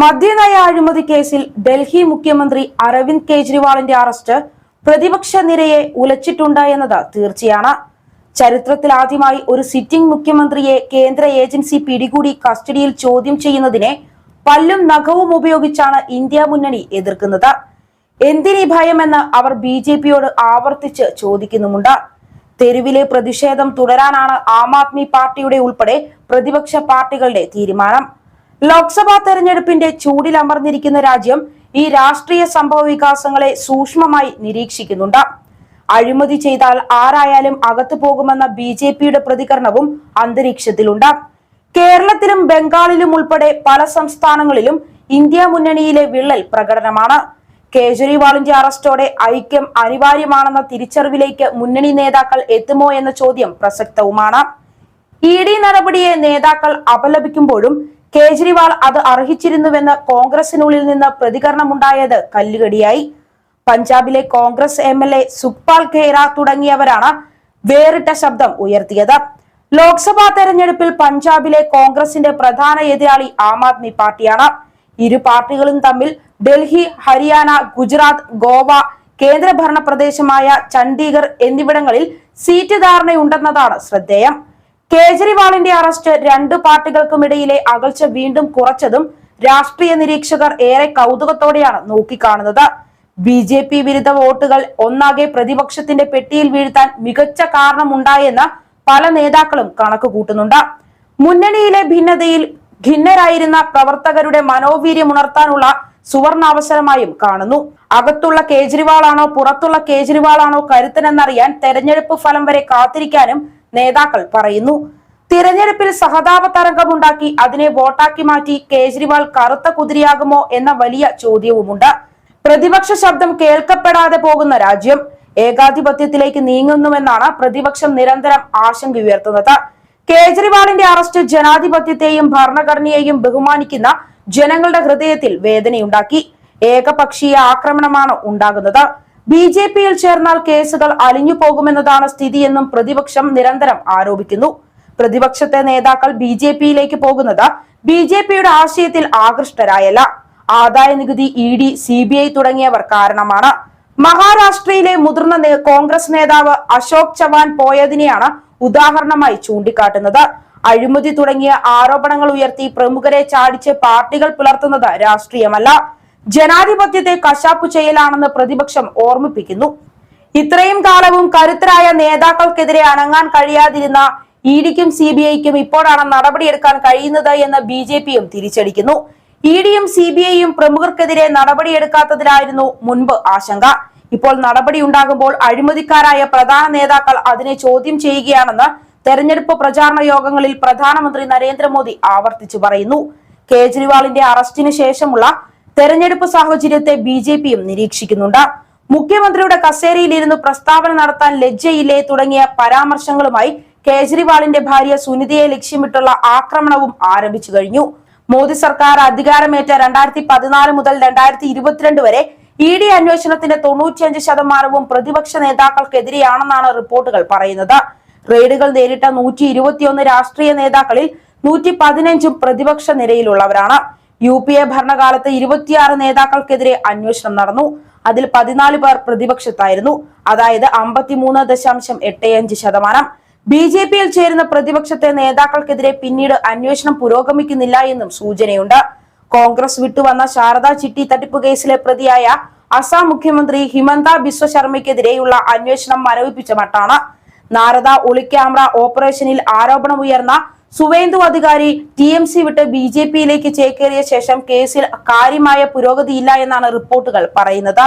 മദ്യനയ അഴിമതി കേസിൽ ഡൽഹി മുഖ്യമന്ത്രി അരവിന്ദ് കെജ്രിവാളിന്റെ അറസ്റ്റ് പ്രതിപക്ഷ നിരയെ ഉലച്ചിട്ടുണ്ട് എന്നത് തീർച്ചയാണ്. ചരിത്രത്തിൽ ആദ്യമായി ഒരു സിറ്റിംഗ് മുഖ്യമന്ത്രിയെ കേന്ദ്ര ഏജൻസി പിടികൂടി കസ്റ്റഡിയിൽ ചോദ്യം ചെയ്യുന്നതിനെ പല്ലും നഖവും ഉപയോഗിച്ചാണ് ഇന്ത്യ മുന്നണി എതിർക്കുന്നത്. എന്തിനീ ഭയമെന്ന് അവർ ബി ജെ പിയോട് ആവർത്തിച്ച് ചോദിക്കുന്നുമുണ്ട്. തെരുവിലെ പ്രതിഷേധം തുടരാനാണ് ആം ആദ്മി പാർട്ടിയുടെ ഉൾപ്പെടെ പ്രതിപക്ഷ പാർട്ടികളുടെ തീരുമാനം. ലോക്സഭാ തെരഞ്ഞെടുപ്പിന്റെ ചൂടിലമർന്നിരിക്കുന്ന രാജ്യം ഈ രാഷ്ട്രീയ സംഭവ വികാസങ്ങളെ സൂക്ഷ്മമായി നിരീക്ഷിക്കുന്നുണ്ട്. അഴിമതി ചെയ്താൽ ആരായാലും അകത്തു പോകുമെന്ന ബി ജെ പിയുടെ പ്രതികരണവും അന്തരീക്ഷത്തിലുണ്ട്. കേരളത്തിലും ബംഗാളിലും ഉൾപ്പെടെ പല സംസ്ഥാനങ്ങളിലും ഇന്ത്യ മുന്നണിയിലെ വിള്ളൽ പ്രകടനമാണ്. കേജ്രിവാളിന്റെ അറസ്റ്റോടെ ഐക്യം അനിവാര്യമാണെന്ന തിരിച്ചറിവിലേക്ക് മുന്നണി നേതാക്കൾ എത്തുമോ എന്ന ചോദ്യം പ്രസക്തവുമാണ്. ഇ ഡി നടപടിയെ നേതാക്കൾ അപലപിക്കുമ്പോഴും കേജ്രിവാൾ അത് അർഹിച്ചിരുന്നുവെന്ന് കോൺഗ്രസിനുള്ളിൽ നിന്ന് പ്രതികരണമുണ്ടായത് കല്ലുകടിയായി. പഞ്ചാബിലെ Congress M L A Sukhpal Khaira തുടങ്ങിയവരാണ് വേറിട്ട ശബ്ദം ഉയർത്തിയത്. ലോക്സഭാ തെരഞ്ഞെടുപ്പിൽ പഞ്ചാബിലെ കോൺഗ്രസിന്റെ പ്രധാന എതിരാളി ആം ആദ്മി പാർട്ടിയാണ്. ഇരു പാർട്ടികളും തമ്മിൽ ഡൽഹി ഹരിയാന ഗുജറാത്ത് ഗോവ കേന്ദ്രഭരണ പ്രദേശമായ ചണ്ഡീഗർ എന്നിവിടങ്ങളിൽ സീറ്റ് ധാരണയുണ്ടെന്നതാണ് ശ്രദ്ധേയം. കേജ്രിവാളിന്റെ അറസ്റ്റ് രണ്ടു പാർട്ടികൾക്കുമിടയിലെ അകൽച്ച വീണ്ടും കുറച്ചതും രാഷ്ട്രീയ നിരീക്ഷകർ ഏറെ കൗതുകത്തോടെയാണ് നോക്കിക്കാണുന്നത്. ബി ജെ പി വിരുദ്ധ വോട്ടുകൾ ഒന്നാകെ പ്രതിപക്ഷത്തിന്റെ പെട്ടിയിൽ വീഴ്ത്താൻ മികച്ച കാരണമുണ്ടായെന്ന് പല നേതാക്കളും കണക്ക് കൂട്ടുന്നുണ്ട്. മുന്നണിയിലെ ഭിന്നതയിൽ ഭിന്നരായിരുന്ന പ്രവർത്തകരുടെ മനോവീര്യം ഉണർത്താനുള്ള സുവർണാവസരമായും കാണുന്നു. അകത്തുള്ള കേജ്രിവാളാണോ പുറത്തുള്ള കേജ്രിവാളാണോ കരുത്തനെന്നറിയാൻ തെരഞ്ഞെടുപ്പ് ഫലം വരെ കാത്തിരിക്കാനും നേതാക്കൾ പറയുന്നു. തിരഞ്ഞെടുപ്പിൽ സഹതാപ തരംഗമുണ്ടാക്കി അതിനെ വോട്ടാക്കി മാറ്റി കേജ്രിവാൾ കറുത്ത കുതിരയാകുമോ എന്ന വലിയ ചോദ്യവുമുണ്ട്. പ്രതിപക്ഷ ശബ്ദം കേൾക്കപ്പെടാതെ പോകുന്ന രാജ്യം ഏകാധിപത്യത്തിലേക്ക് നീങ്ങുന്നുവെന്നാണ് പ്രതിപക്ഷം നിരന്തരം ആശങ്ക ഉയർത്തുന്നത്. കേജ്രിവാളിന്റെ അറസ്റ്റ് ജനാധിപത്യത്തെയും ഭരണഘടനയെയും ബഹുമാനിക്കുന്ന ജനങ്ങളുടെ ഹൃദയത്തിൽ വേദനയുണ്ടാക്കി. ഏകപക്ഷീയ ആക്രമണമാണ് ഉണ്ടാകുന്നത്. ബി ജെ പിയിൽ ചേർന്നാൽ കേസുകൾ അലിഞ്ഞു പോകുമെന്നതാണ് സ്ഥിതിയെന്നും പ്രതിപക്ഷം നിരന്തരം ആരോപിക്കുന്നു. പ്രതിപക്ഷത്തെ നേതാക്കൾ ബി ജെ പിയിലേക്ക് പോകുന്നത് ബി ജെ പിയുടെ ആശയത്തിൽ ആകൃഷ്ടരായല്ല. ആദായ നികുതി E D C B I തുടങ്ങിയവർ കാരണമാണ്. മഹാരാഷ്ട്രയിലെ മുതിർന്ന കോൺഗ്രസ് നേതാവ് അശോക് ചവാൻ പോയതിനെയാണ് ഉദാഹരണമായി ചൂണ്ടിക്കാട്ടുന്നത്. അഴിമതി തുടങ്ങിയ ആരോപണങ്ങൾ ഉയർത്തി പ്രമുഖരെ ചാടിച്ച് പാർട്ടികൾ പുലർത്തുന്നത് രാഷ്ട്രീയമല്ല. ജനാധിപത്യത്തെ കശാപ്പു ചെയ്യലാണെന്ന് പ്രതിപക്ഷം ഓർമ്മിപ്പിക്കുന്നു. ഇത്രയും കാലവും കരുത്തരായ നേതാക്കൾക്കെതിരെ അണങ്ങാൻ കഴിയാതിരുന്ന ഇ ഡിക്കും സി ബി ഐക്കും ഇപ്പോഴാണ് നടപടിയെടുക്കാൻ കഴിയുന്നത് എന്ന് ബി ജെ പിയും തിരിച്ചടിക്കുന്നു. ഇ ഡിയും സി ബി ഐയും പ്രമുഖർക്കെതിരെ നടപടിയെടുക്കാത്തതിലായിരുന്നു മുൻപ് ആശങ്ക. ഇപ്പോൾ നടപടി ഉണ്ടാകുമ്പോൾ അഴിമതിക്കാരായ പ്രധാന നേതാക്കൾ അതിനെ ചോദ്യം ചെയ്യുകയാണെന്ന് തെരഞ്ഞെടുപ്പ് പ്രചാരണ യോഗങ്ങളിൽ പ്രധാനമന്ത്രി നരേന്ദ്രമോദി ആവർത്തിച്ചു പറയുന്നു. കേജ്രിവാളിന്റെ അറസ്റ്റിന് ശേഷമുള്ള തെരഞ്ഞെടുപ്പ് സാഹചര്യത്തെ ബി ജെ പിയും നിരീക്ഷിക്കുന്നുണ്ട്. മുഖ്യമന്ത്രിയുടെ കസേരയിലിരുന്ന് പ്രസ്താവന നടത്താൻ ലജ്ജയില്ലേ തുടങ്ങിയ പരാമർശങ്ങളുമായി കേജ്രിവാളിന്റെ ഭാര്യ സുനിതയെ ലക്ഷ്യമിട്ടുള്ള ആക്രമണവും ആരംഭിച്ചു കഴിഞ്ഞു. മോദി സർക്കാർ അധികാരമേറ്റ രണ്ടായിരത്തി പതിനാല് മുതൽ രണ്ടായിരത്തി ഇരുപത്തിരണ്ട് വരെ ഇ ഡി അന്വേഷണത്തിന്റെ തൊണ്ണൂറ്റിയഞ്ച് ശതമാനവും പ്രതിപക്ഷ നേതാക്കൾക്കെതിരെയാണെന്നാണ് റിപ്പോർട്ടുകൾ പറയുന്നത്. റെയ്ഡുകൾ നേരിട്ട നൂറ്റി ഇരുപത്തിയൊന്ന് രാഷ്ട്രീയ നേതാക്കളിൽ നൂറ്റി പതിനഞ്ചും പ്രതിപക്ഷ നിരയിലുള്ളവരാണ്. യു പി എ ഭരണകാലത്ത് ഇരുപത്തിയാറ് നേതാക്കൾക്കെതിരെ അന്വേഷണം നടന്നു. അതിൽ പതിനാല് പേർ പ്രതിപക്ഷത്തായിരുന്നു. അതായത് അമ്പത്തിമൂന്ന് ദശാംശം എട്ട് അഞ്ച് ശതമാനം. ബി ജെ പിയിൽ ചേരുന്ന പ്രതിപക്ഷത്തെ നേതാക്കൾക്കെതിരെ പിന്നീട് അന്വേഷണം പുരോഗമിക്കുന്നില്ല എന്നും സൂചനയുണ്ട്. കോൺഗ്രസ് വിട്ടുവന്ന ശാരദാ ചിട്ടി തട്ടിപ്പ് കേസിലെ പ്രതിയായ അസാം മുഖ്യമന്ത്രി ഹിമന്ത ബിശ്വ ശർമ്മയ്ക്കെതിരെയുള്ള അന്വേഷണം മരവിപ്പിച്ച മട്ടാണ്. Narada ഒളിക്യാമറ ഓപ്പറേഷനിൽ ആരോപണമുയർന്ന Suvendu Adhikari T M C വിട്ട് ബി ജെ പിയിലേക്ക് ചേക്കേറിയ ശേഷം കേസിൽ കാര്യമായ പുരോഗതിയില്ല എന്നാണ് റിപ്പോർട്ടുകൾ പറയുന്നത്.